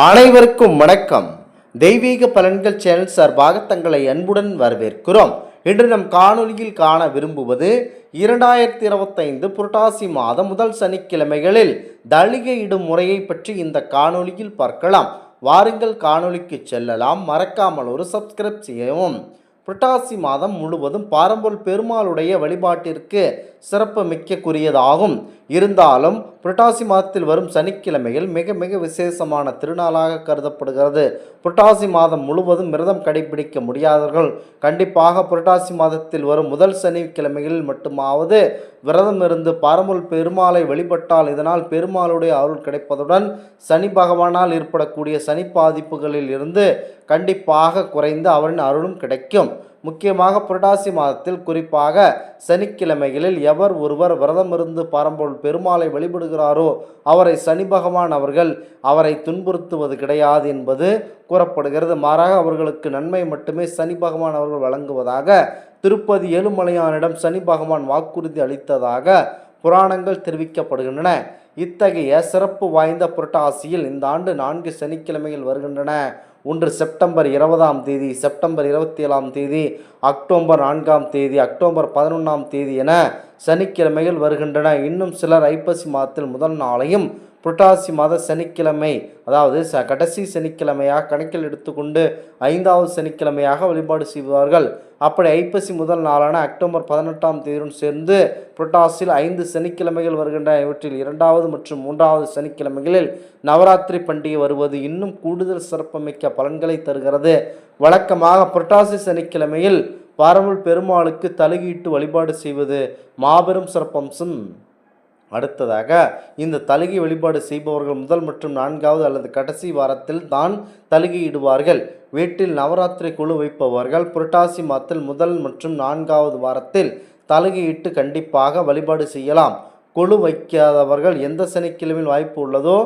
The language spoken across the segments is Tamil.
அனைவருக்கும் வணக்கம். தெய்வீக பலன்கள் சேனல் சார்பாக தங்களை அன்புடன் வரவேற்கிறோம். இன்று நம் காணொலியில் காண விரும்புவது இரண்டாயிரத்தி இருபத்தைந்து புரட்டாசி மாதம் முதல் சனிக்கிழமைகளில் தளிகையிடும் முறையை பற்றி இந்த காணொலியில் பார்க்கலாம். வாருங்கள் காணொலிக்கு செல்லலாம். மறக்காமல் ஒரு சப்ஸ்கிரைப் செய்யவும். புரட்டாசி மாதம் முழுவதும் பாரம்பரிய பெருமாளுடைய வழிபாட்டிற்கு சிறப்பு மிக்கக்குரியதாகும் இருந்தாலும் புரட்டாசி மாதத்தில் வரும் சனிக்கிழமையில் மிக மிக விசேஷமான திருநாளாக கருதப்படுகிறது. புரட்டாசி மாதம் முழுவதும் விரதம் கடைபிடிக்க முடியாதவர்கள் கண்டிப்பாக புரட்டாசி மாதத்தில் வரும் முதல் சனிக்கிழமைகளில் மட்டுமாவது விரதம் இருந்து பரமுல் பெருமாளை வழிபட்டால் இதனால் பெருமாளுடைய அருள் கிடைப்பதுடன் சனி பகவானால் ஏற்படக்கூடிய சனி பாதிப்புகளில் இருந்து கண்டிப்பாக குறைந்து அவரின் அருளும் கிடைக்கும். முக்கியமாக புரட்டாசி மாதத்தில் குறிப்பாக சனிக்கிழமைகளில் எவர் ஒருவர் விரதமிருந்து பரம்பொருள் பெருமாளை வழிபடுகிறாரோ அவரை சனி பகவான் அவர்கள் அவரை துன்புறுத்துவது கிடையாது என்பது கூறப்படுகிறது. மாறாக அவர்களுக்கு நன்மை மட்டுமே சனி பகவான் அவர்கள் வழங்குவதாக திருப்பதி ஏழுமலையானிடம் சனி பகவான் வாக்குறுதி அளித்ததாக புராணங்கள் தெரிவிக்கப்படுகின்றன. இத்தகைய சிறப்பு வாய்ந்த புரட்டாசியில் இந்த ஆண்டு நான்கு சனிக்கிழமைகள் வருகின்றன. ஒன்று செப்டம்பர் இருபதாம் தேதி செப்டம்பர் இருபத்தி ஏழாம் தேதி அக்டோபர் நான்காம் தேதி அக்டோபர் பதினொன்றாம் தேதி என சனிக்கிழமைகள் வருகின்றன. இன்னும் சிலர் ஐப்பசி மாதத்தில் முதல் நாளையும் புரட்டாசி மாத சனிக்கிழமை அதாவது ச கடைசி சனிக்கிழமையாக கணக்கில் எடுத்துக்கொண்டு ஐந்தாவது சனிக்கிழமையாக வழிபாடு செய்வார்கள். அப்படி ஐப்பசி முதல் நாளான அக்டோபர் பதினெட்டாம் தேதியுடன் சேர்ந்து புரட்டாசியில் ஐந்து சனிக்கிழமைகள் வருகின்றன. இவற்றில் இரண்டாவது மற்றும் மூன்றாவது சனிக்கிழமைகளில் நவராத்திரி பண்டிகை வருவது இன்னும் கூடுதல் சிறப்புமிக்க பலன்களை தருகிறது. வழக்கமாக புரட்டாசி சனிக்கிழமையில் பரமல் பெருமாளுக்கு தலுகிட்டு வழிபாடு செய்வது மாபெரும் சிறப்பம்சம். அடுத்ததாக இந்த தலுகை வழிபாடு செய்பவர்கள் முதல் மற்றும் நான்காவது அல்லது கடைசி வாரத்தில் தான் தலுகையிடுவார்கள் வீட்டில் நவராத்திரி குழு வைப்பவர்கள் புரட்டாசி மாதத்தில் முதல் மற்றும் நான்காவது வாரத்தில் தலுகையிட்டு கண்டிப்பாக வழிபாடு செய்யலாம். குழு வைக்காதவர்கள் எந்த சனிக்கிழமையில் வாய்ப்பு உள்ளதோ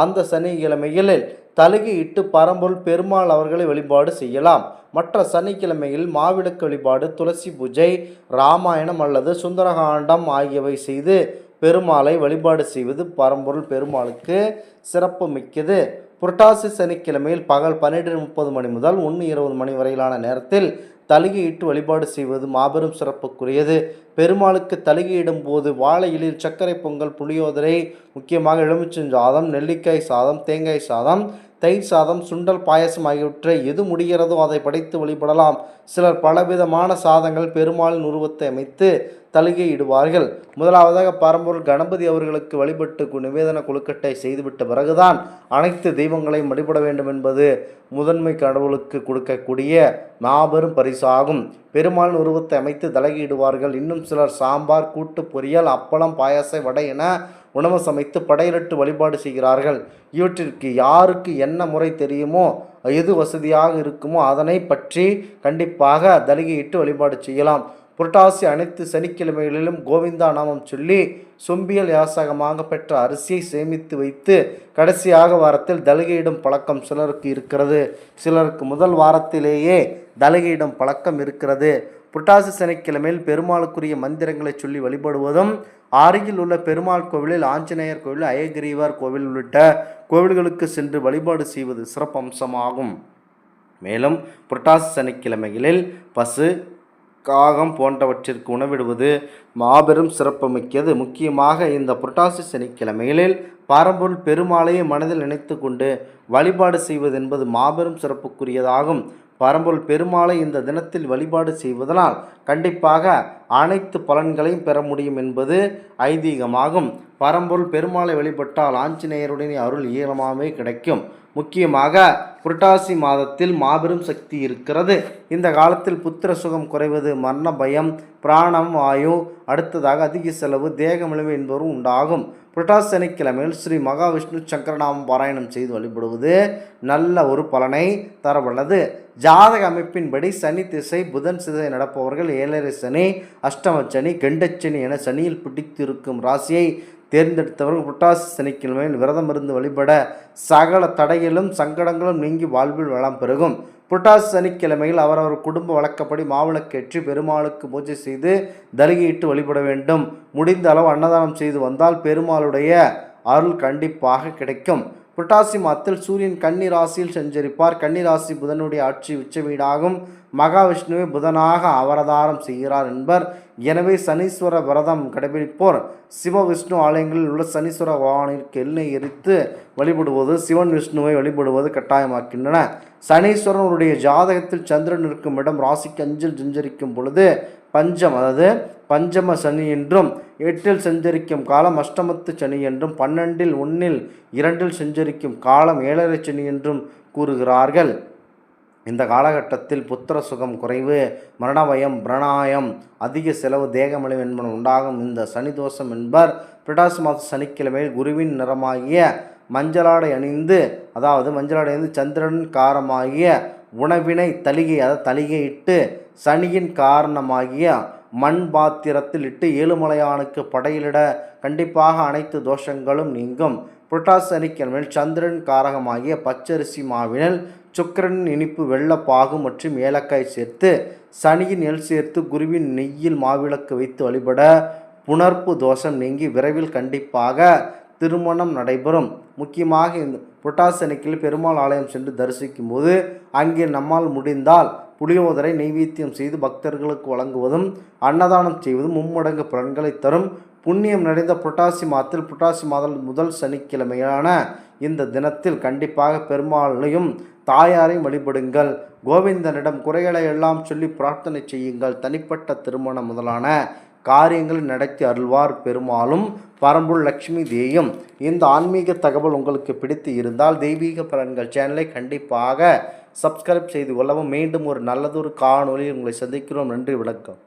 அந்த சனிக்கிழமைகளில் தலுகையிட்டு பரம்பொருள் பெருமாள் அவர்களை வழிபாடு செய்யலாம். மற்ற சனிக்கிழமையில் மாவிளக்கு வழிபாடு துளசி பூஜை ராமாயணம் அல்லது சுந்தரகாண்டம் ஆகியவை செய்து பெருமாளை வழிபாடு செய்வது பரம்பொருள் பெருமாளுக்கு சிறப்பு மிக்கது புரட்டாசி சனிக்கிழமையில் பகல் பன்னிரெண்டு முப்பது மணி முதல் ஒன்று இருபது மணி வரையிலான நேரத்தில் தலிகையிட்டு வழிபாடு செய்வது மாபெரும் சிறப்புக்குரியது. பெருமாளுக்கு தலிகையிடும் போது வாழை இலையில் சர்க்கரை பொங்கல் புளியோதரை முக்கியமாக எலுமிச்சம் சாதம் நெல்லிக்காய் சாதம் தேங்காய் சாதம் தயிர் சாதம் சுண்டல் பாயசம் ஆகியவற்றை எது முடிகிறதோ அதை படைத்து வழிபடலாம். சிலர் பலவிதமான சாதங்கள் பெருமாளின் உருவத்தை அமைத்து தலுகையிடுவார்கள் முதலாவதாக பரம்பொருள் கணபதி அவர்களுக்கு வழிபட்டு கு- நிவேதன கொழுக்கட்டை செய்துவிட்ட பிறகுதான் அனைத்து தெய்வங்களையும் வழிபட வேண்டும் என்பது முதன்மை கடவுளுக்கு கொடுக்கக்கூடிய மாபெரும் பரிசாகும். பெருமாளின் உருவத்தை அமைத்து தலகிடுவார்கள் இன்னும் சிலர் சாம்பார் கூட்டு பொரியல் அப்பளம் பாயாச வடை என உணவு சமைத்து படையலிட்டு வழிபாடு செய்கிறார்கள். இவற்றிற்கு யாருக்கு என்ன முறை தெரியுமோ எது வசதியாக இருக்குமோ அதனை பற்றி கண்டிப்பாக தலிகையிட்டு வழிபாடு செய்யலாம். புரட்டாசி அனைத்து சனிக்கிழமைகளிலும் கோவிந்தா நாமம் சொல்லி சொம்பியல் யாசகமாக பெற்ற அரிசியை சேமித்து வைத்து கடைசியாக வாரத்தில் தலிகையிடும் பழக்கம் சிலருக்கு இருக்கிறது. சிலருக்கு முதல் வாரத்திலேயே தலிகையிடும் பழக்கம் இருக்கிறது. புரட்டாசி சனிக்கிழமையில் பெருமாளுக்குரிய மந்திரங்களை சொல்லி வழிபடுவதும் அருகில் உள்ள பெருமாள் கோவிலில் ஆஞ்சநேயர் கோவில் அயகிரீவர் கோவில் உள்ளிட்ட கோவில்களுக்கு சென்று வழிபாடு செய்வது சிறப்பம்சமாகும். மேலும் புரட்டாசி சனிக்கிழமைகளில் பசு காகம் போன்றவற்றிற்கு உணவிடுவது மாபெரும் சிறப்புமிக்கது. முக்கியமாக இந்த புரட்டாசி சனிக்கிழமைகளில் பாரம்பொருள் பெருமாளையை மனதில் நினைத்து கொண்டு வழிபாடு செய்வது என்பது மாபெரும் சிறப்புக்குரியதாகும். பரம்பொருள் பெருமாளை இந்த தினத்தில் வழிபாடு செய்வதனால் கண்டிப்பாக அனைத்து பலன்களையும் பெற முடியும் என்பது ஐதீகமாகும். பரம்பொருள் பெருமாளை வழிபட்டால் ஆஞ்சநேயருடைய அருள் ஈரமாகவே கிடைக்கும். முக்கியமாக புரட்டாசி மாதத்தில் மாபெரும் சக்தி இருக்கிறது. இந்த காலத்தில் புத்திர சுகம் குறைவது மரண பயம் பிராணம் வாயு அடுத்ததாக அதிக செலவு தேகமிழவு என்பவரும் உண்டாகும். புரட்டாசி சனிக்கிழமையில் ஸ்ரீ மகாவிஷ்ணு சங்கரநாமம் பாராயணம் செய்து வழிபடுவது நல்ல ஒரு பலனை தரவல்லது. ஜாதக அமைப்பின்படி சனி திசை புதன் சிதை நடப்பவர்கள் ஏழரை சனி அஷ்டம சனி கெண்டச்சனி என சனியில் பிடித்திருக்கும் ராசியை தேர்ந்தெடுத்தவர்கள் புட்டாசி சனிக்கிழமையில் விரதம் இருந்து வழிபட சகல தடைகளும் சங்கடங்களும் நீங்கி வாழ்வில் வளம் பெருகும். புட்டாசி சனிக்கிழமையில் அவரவர் குடும்ப வழக்கப்படி மாவிளக்கேற்றி பெருமாளுக்கு பூஜை செய்து தலிகையிட்டு வழிபட வேண்டும். முடிந்த அளவு அன்னதானம் செய்து வந்தால் பெருமாளுடைய அருள் கண்டிப்பாக கிடைக்கும். புரட்டாசி மாதத்தில் சூரியன் கன்னி ராசியில் சஞ்சரிப்பார். கன்னி ராசி புதனுடைய ஆட்சி உச்ச வீடாகும். மகாவிஷ்ணுவை புதனாக அவரதாரம் செய்கிறார் என்பர். எனவே சனீஸ்வர விரதம் கடைபிடிப்போர். சிவ விஷ்ணு ஆலயங்களில் உள்ள சனீஸ்வர பகவானிற்கு எண்ணெய் எரித்து வழிபடுவது சிவன் விஷ்ணுவை வழிபடுவது கட்டாயமாக்கின்றன. சனீஸ்வரனுடைய ஜாதகத்தில் சந்திரன் இருக்கும் இடம் ராசிக்கு அஞ்சில் சஞ்சரிக்கும் பொழுது பஞ்சம் அதாவது பஞ்சம சனி என்றும் எட்டில் செஞ்சரிக்கும் காலம் அஷ்டமத்து சனி என்றும் பன்னெண்டில் ஒன்னில் இரண்டில் செஞ்சரிக்கும் காலம் ஏழரை சனி என்றும் கூறுகிறார்கள். இந்த காலகட்டத்தில் புத்திர சுகம் குறைவு மரணபயம் பிரணாயம் அதிக செலவு தேகமலிவு என்பன உண்டாகும். இந்த சனி தோஷம் என்பர் பிடாஸ் மாத சனிக்கிழமையில் குருவின் நிறமாகிய மஞ்சளாடை அணிந்து அதாவது மஞ்சளாடை அணிந்து சந்திரன் காரமாகிய உணவினை தலிகை அதாவது தலிகையிட்டு சனியின் காரணமாகிய மண் பாத்திரத்தில் இட்டு ஏழுமலையானுக்கு படையிலிட கண்டிப்பாக அனைத்து தோஷங்களும் நீங்கும். புரட்டாசனிக்கிழமையில் சந்திரன் காரகமாகிய பச்சரிசி மாவினில் சுக்கரன் இனிப்பு வெள்ளப்பாகு மற்றும் ஏலக்காய் சேர்த்து சனியின் எல் சேர்த்து குருவின் நெய்யில் மாவிளக்கு வைத்து வழிபட புணர்ப்பு தோஷம் நீங்கி விரைவில் கண்டிப்பாக திருமணம் நடைபெறும். முக்கியமாக இந்த புரட்டாசனிக்கில் பெருமாள் ஆலயம் சென்று தரிசிக்கும் போது அங்கே நம்மால் முடிந்தால் புளியோதரை நைவேத்தியம் செய்து பக்தர்களுக்கு வழங்குவதும் அன்னதானம் செய்வதும் மும்மடங்கு பலன்களை தரும். புண்ணியம் நிறைந்த புரட்டாசி மாதத்தில் புரட்டாசி மாதம் முதல் சனிக்கிழமையான இந்த தினத்தில் கண்டிப்பாக பெருமாளையும் தாயாரையும் வழிபடுங்கள். கோவிந்தனிடம் குறைகளை எல்லாம் சொல்லி பிரார்த்தனை செய்யுங்கள். தனிப்பட்ட திருமணம் முதலான காரியங்களை நடத்தி அருள்வார் பெருமாளும் பரம்புள் லக்ஷ்மி தேயும் இந்த ஆன்மீக தகவல் உங்களுக்கு பிடித்து இருந்தால் தெய்வீக பலன்கள் சேனலை கண்டிப்பாக சப்ஸ்கிரைப் செய்து கொள்ளவும் மீண்டும் ஒரு நல்லதொரு காணொலி உங்களை சந்திக்கிறோம். நன்றி வணக்கம்.